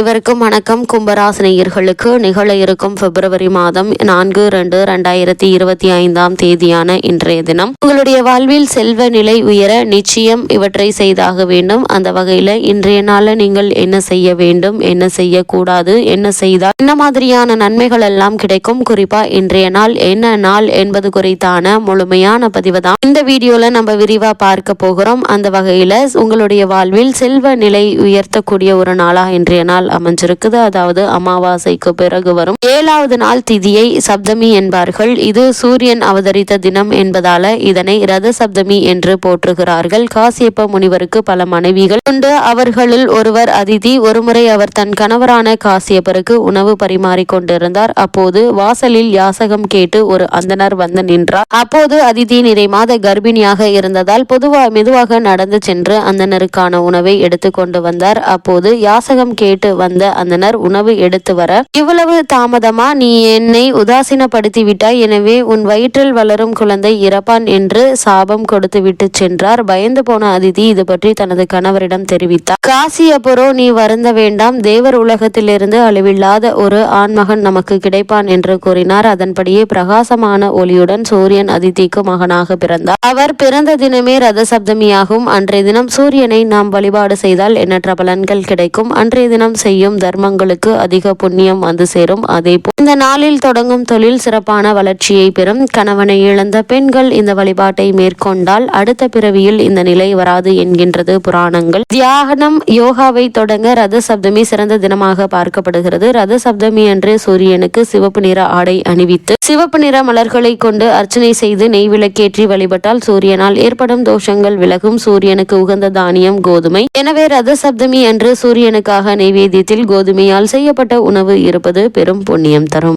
இவருக்கும் வணக்கம். கும்பராசினியர்களுக்கு நிகழ இருக்கும் பிப்ரவரி மாதம் நான்கு ரெண்டு ரெண்டாயிரத்தி இருபத்தி ஐந்தாம் தேதியான இன்றைய தினம். உங்களுடைய வாழ்வில் செல்வ நிலை உயர நிச்சயம் இவற்றை செய்தாக வேண்டும். அந்த வகையில இன்றைய நாள நீங்கள் என்ன செய்ய வேண்டும் என்ன செய்யக்கூடாது என்ன செய்தால் என்ன மாதிரியான நன்மைகள் எல்லாம் கிடைக்கும்? குறிப்பா இன்றைய நாள் என்ன நாள் என்பது குறித்தான முழுமையான பதிவு தான். இந்த வீடியோல நம்ம விரிவா பார்க்க போகிறோம். அந்த வகையில உங்களுடைய வாழ்வில் செல்வ நிலை உயர்த்தக்கூடிய ஒரு நாளா இன்றைய நாள் அமைஞ்சிருக்குது. அதாவது அமாவாசைக்கு பிறகு வரும். ஏழாவது நாள் திதியை சப்தமி என்பார்கள். இது சூரியன் அவதரித்த தினம் என்பதால இதனை ரத சப்தமி என்று போற்றுகிறார்கள். காசியப்ப முனிவருக்கு பல மனைவிகள் உண்டு. அவர்களில் ஒருவர் அதிதி ஒருமுறை அவர் தன் கணவரான காசியப்பருக்கு உணவு பரிமாறிக்கொண்டிருந்தார் அப்போது வாசலில் யாசகம் கேட்டு ஒரு அந்தனர் வந்து நின்றார். அப்போது அதிதி நிறை மாத கர்ப்பிணியாக இருந்ததால் பொதுவா மெதுவாக நடந்து சென்று அந்தனருக்கான உணவை எடுத்து கொண்டு வந்தார். அப்போது யாசகம் கேட்டு வந்த அந்தனர் உணவு எடுத்து வர இவ்வளவு தாமதமா நீ என்னை உதாசீனப்படுத்தி விட்டாய் எனவே உன் வயிற்றில் வளரும் குழந்தை இறப்பான் என்று சாபம் கொடுத்து விட்டு சென்றார். பயந்து போன அதிதி இது பற்றி தனது கணவரிடம் தெரிவித்தார். காசியப்புரோ நீ வருந்த வேண்டாம். தேவர் உலகத்திலிருந்து அழிவில்லாத ஒரு ஆண்மகன் நமக்கு கிடைப்பான் என்று கூறினார். அதன்படியே பிரகாசமான ஒளியுடன் சூரியன் அதிதிக்கு மகனாக பிறந்தார். அவர் பிறந்த தினமே ரத சப்தமியாகும் அன்றைய தினம் சூரியனை நாம் வழிபாடு செய்தால் எண்ணற்ற பலன்கள் கிடைக்கும். அன்றைய தினம் செய்யும் தர்மங்களுக்கு அதிக புண்ணியம் வந்து சேரும். அதே இந்த நாளில் தொடங்கும் தொழில் சிறப்பான வளர்ச்சியை பெறும் கணவனை இழந்த பெண்கள் இந்த வழிபாட்டை மேற்கொண்டால் அடுத்த பிறவியில் இந்த நிலை வராது என்கின்றது புராணங்கள். தியாகனம் யோகாவை தொடங்க ரத சப்தமி சிறந்த தினமாக பார்க்கப்படுகிறது. ரத சப்தமி அன்று சூரியனுக்கு சிவப்பு நிற ஆடை அணிவித்து சிவப்பு நிற மலர்களை கொண்டு அர்ச்சனை செய்து நெய் விளக்கேற்றி வழிபட்டால் சூரியனால் ஏற்படும் தோஷங்கள் விலகும். சூரியனுக்கு உகந்த தானியம் கோதுமை. எனவே ரத சப்தமி அன்று சூரியனுக்காக நெய்வேதி நெய்வேத்தியத்தில் கோதுமையால் செய்யப்பட்ட உணவு இருப்பது பெரும் புண்ணியம் தரும்.